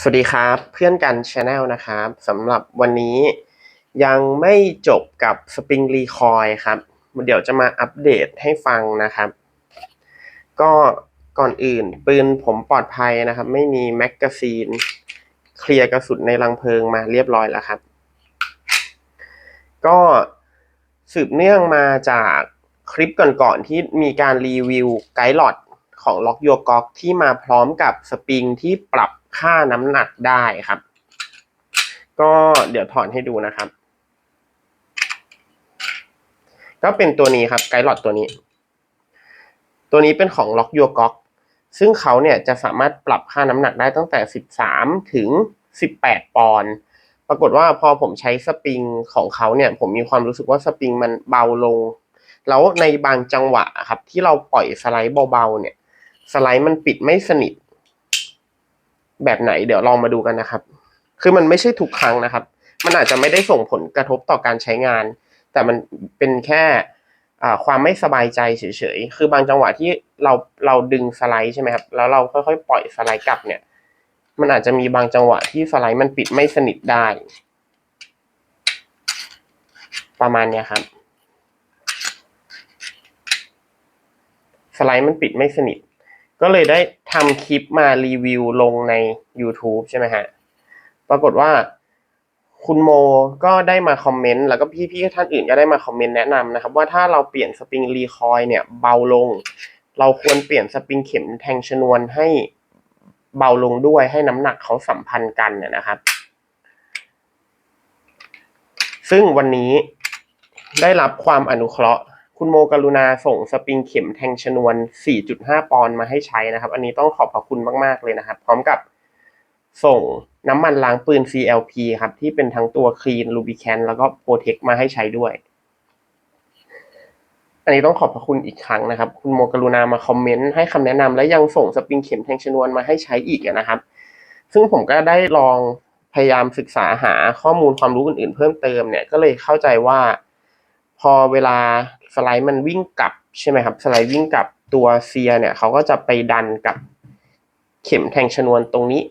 สวัสดีครับเพื่อนกันชาแนลนะครับสำหรับวันนี้ยังไม่จบกับสปริงรีคอยครับ เดี๋ยวจะมาอัปเดตให้ฟังนะครับ ก็ก่อนอื่นปืนผมปลอดภัยนะครับ ไม่มีแมกกาซีน เคลียร์กระสุนในรังเพลิงมาเรียบร้อยแล้วครับ ก็สืบเนื่องมาจากคลิปก่อนๆที่มีการรีวิวไกด์หลอดของล็อกโยกอกที่มาพร้อมกับสปริงที่ปรับ ค่าน้ำหนักได้ครับ ก็เดี๋ยวถอนให้ดูนะครับ ก็เป็นตัวนี้ครับไกด์หลอดตัวนี้ ตัวนี้เป็นของล็อกโยก๊อกซึ่งเขาเนี่ยจะสามารถปรับค่าน้ำหนักได้ตั้งแต่ 13 ถึง 18 ปอนด์ปรากฏว่าพอผมใช้สปริงของเขาเนี่ย ผมมีความรู้สึกว่าสปริงมันเบาลง แล้วในบางจังหวะครับ ที่เราปล่อยสไลด์เบาๆเนี่ย สไลด์มันปิดไม่สนิท แบบไหนเดี๋ยวลองมาดูกันนะครับ คือมันไม่ใช่ทุกครั้งนะครับ มันอาจจะไม่ได้ส่งผลกระทบต่อการใช้งาน แต่มันเป็นแค่ความไม่สบายใจเฉยๆ คือบางจังหวะที่เราเราดึงสไลด์ใช่ไหมครับ แล้วเราค่อยๆ ปล่อยสไลด์กลับเนี่ย มันอาจจะมีบางจังหวะที่สไลด์มันปิดไม่สนิทได้ ประมาณเนี้ยครับ สไลด์มันปิดไม่สนิท ก็เลยได้ ทำคลิปมารีวิวลงใน YouTube ใช่ไหมฮะ ปรากฏว่าคุณโมก็ได้มาคอมเมนต์แล้วก็พี่ๆท่านอื่นก็ได้มาคอมเมนต์แนะนำนะครับ ว่าถ้าเราเปลี่ยนสปริงรีคอยเนี่ยเบาลง เราควรเปลี่ยนสปริงเข็มแทงชนวนให้เบาลงด้วยให้น้ำหนักเขาสัมพันธ์กันนะครับ ซึ่งวันนี้ได้รับความอนุเคราะห์ คุณโมกรุณาส่งสปริงเข็มแทงชนวน 4.5 ปอนด์มาให้ใช้นะครับ อันนี้ต้องขอบพระคุณมาก ๆ เลยนะครับ พร้อมกับส่งน้ำมันล้างปืน CLP ครับ ที่เป็นทั้งตัว Clean Lubricant แล้วก็ Protect มาให้ใช้ด้วย อันนี้ต้องขอบพระคุณอีกครั้งนะครับ คุณโมกรุณามาคอมเมนต์ให้คำแนะนำและยังส่งสปริงเข็มแทงชนวนมาให้ใช้อีกนะครับ ซึ่งผมก็ได้ลองพยายามศึกษาหาข้อมูลความรู้อื่นๆ เพิ่มเติมเนี่ยก็เลยเข้าใจว่า พอเวลาสไลด์มันวิ่งกลับใช่ไหมครับ สไลด์วิ่งกลับตัวเซียเนี่ยเขาก็จะไปดันกับเข็มแทงชนวนตรงนี้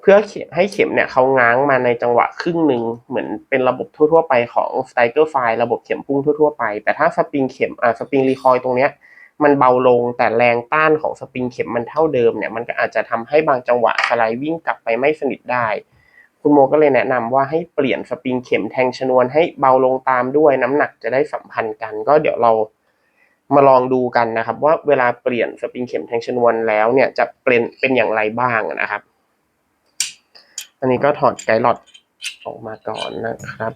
เพื่อให้เข็มเนี่ยเขาง้างมาในจังหวะครึ่งหนึ่งเหมือนเป็นระบบทั่ว ๆ ไปของสไตเกอร์ไฟระบบเข็มพุ่งทั่ว ๆ ไป แต่ถ้าสปริงเข็มอ่าสปริงรีคอยตรงเนี้ยมันเบาลงแต่แรงต้านของสปริงเข็มมันเท่าเดิมเนี่ยมันก็อาจจะทำให้บางจังหวะสไลด์วิ่งกลับไปไม่สนิทได้ คุณโมก็เลยแนะนำว่าให้เปลี่ยนสปริงเข็มแทงชนวนให้เบาลงตามด้วยน้ำหนักจะได้สัมพันธ์กัน ก็เดี๋ยวเรามาลองดูกันนะครับ ว่าเวลาเปลี่ยนสปริงเข็มแทงชนวนแล้วเนี่ยจะเป็นเป็นอย่างไรบ้างนะครับ อันนี้ก็ถอดไกด์ลอดออกมาก่อนนะครับ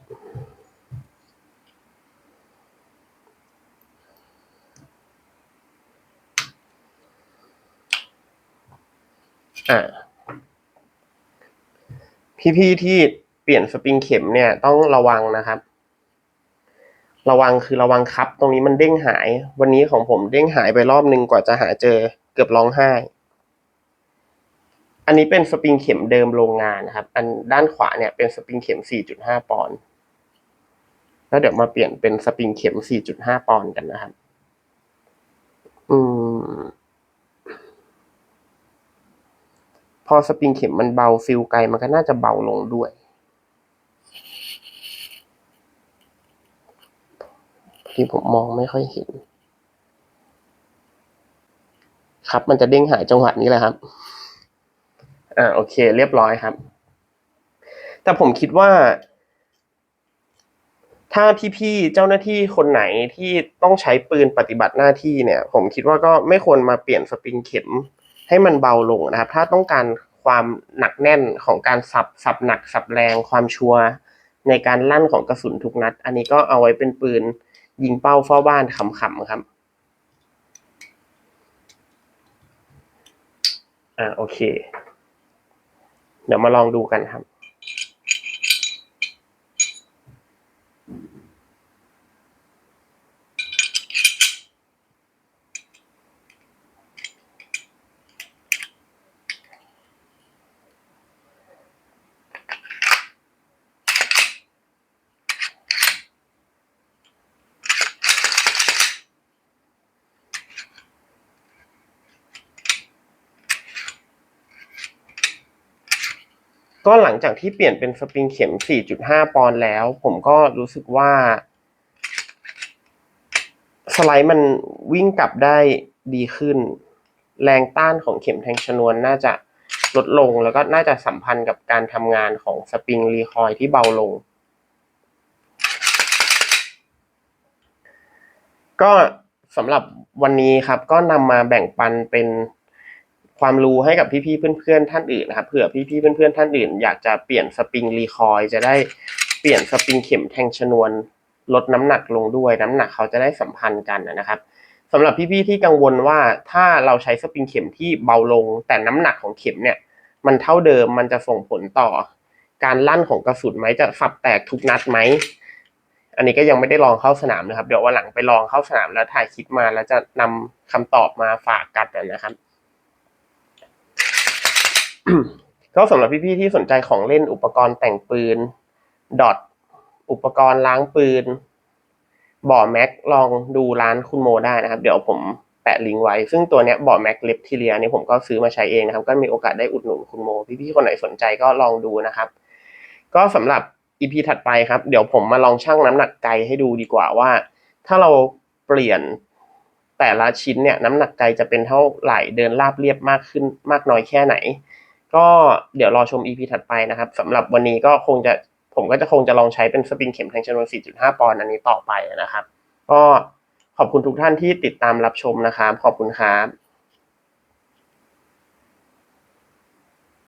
อ่า พี่ๆที่เปลี่ยนสปริงเข็มเนี่ยต้องระวังนะครับ ระวังคือระวังครับ ตรงนี้มันเด้งหาย วันนี้ของผมเด้งหายไปรอบนึงกว่าจะหาเจอเกือบร้องไห้ อันนี้เป็นสปริงเข็มเดิมโรงงานนะครับ อันด้านขวาเนี่ยเป็นสปริงเข็ม 4.5 ปอนด์แล้วเดี๋ยวมาเปลี่ยนเป็นสปริงเข็ม 4.5 ปอนด์กันนะครับ อืม พอสปริงเข็มมันเบาฟิลไกลมันก็น่าจะเบาลงด้วย ที่ผมมองไม่ค่อยเห็น ครับมันจะเด้งหายจังหวะนี้แหละครับ อ่าโอเค เรียบร้อยครับ แต่ผมคิดว่า ถ้าพี่ๆเจ้าหน้าที่คนไหนที่ต้องใช้ปืนปฏิบัติหน้าที่เนี่ย ผมคิดว่าก็ไม่ควรมาเปลี่ยนสปริงเข็ม ให้มันเบาลงนะครับ ถ้าต้องการความหนักแน่นของการสับสับหนักสับแรงความชัวร์ในการลั่นของกระสุนทุกนัด อันนี้ก็เอาไว้เป็นปืนยิงเป้าเฝ้าบ้านขำๆครับอ่าโอเค เดี๋ยวมาลองดูกันครับ ก็หลังจากที่เปลี่ยนเป็นสปริงเข็ม 4.5 ปอนด์แล้ว ผมก็รู้สึกว่า สไลด์มันวิ่งกลับได้ดีขึ้น แรงต้านของเข็มแทงชนวนน่าจะลดลงแล้วก็น่าจะสัมพันธ์กับการทำงานของสปริงรีคอยที่เบาลง ก็สำหรับวันนี้ครับก็นำมาแบ่งปันเป็น ความรู้ให้กับพี่ๆเพื่อนๆท่านอื่นนะครับเผื่อพี่ๆเพื่อนๆท่านอื่น อยากจะเปลี่ยนสปริงรีคอยล์จะได้เปลี่ยนสปริงเข็มแทงชนวนลดน้ำหนักลงด้วย น้ำหนักเขาจะได้สัมพันธ์กันนะครับสำหรับพี่ๆที่กังวลว่าถ้าเราใช้สปริงเข็มที่เบาลง แต่น้ำหนักของเข็มเนี่ย มันเท่าเดิมมันจะส่งผลต่อ การลั่นของกระสุนไหมจะสับแตกทุกนัดไหมอันนี้ก็ยังไม่ได้ลองเข้าสนามนะครับ เดี๋ยววันหลังไปลองเข้าสนามแล้วถ่ายคลิปมาแล้วจะนำคำตอบมาฝากกันนะครับ ก็สำหรับพี่ๆที่สนใจของเล่นอุปกรณ์แต่งปืนดอทอุปกรณ์ล้างปืน บ่อแม็กลองดูร้านคุณโมได้นะครับ เดี๋ยวผมแปะลิงก์ไว้ ซึ่งตัวเนี้ยบ่อแม็กเล็บทีเลียนี่ผมก็ซื้อมาใช้เองนะครับ ก็มีโอกาสได้อุดหนุนคุณโม พี่ๆคนไหนสนใจก็ลองดูนะครับ ก็สำหรับ EP ถัดไปครับ เดี๋ยวผมมาลองชั่งน้ำหนักไกให้ดูดีกว่าว่า ถ้าเราเปลี่ยนแต่ละชิ้นเนี่ยน้ำหนักไกจะเป็นเท่าไหร่เดินราบเรียบมากขึ้นมากน้อยแค่ไหน ก็เดี๋ยวรอชม EP ถัดไปนะครับสำหรับวันนี้ก็คงจะผมก็จะคงจะลองใช้เป็นสปริงเข็มแทงชนวน 4.5 ปอนด์อันนี้ต่อไปนะครับ ก็ขอบคุณทุกท่านที่ติดตามรับชมนะครับ ขอบคุณครับ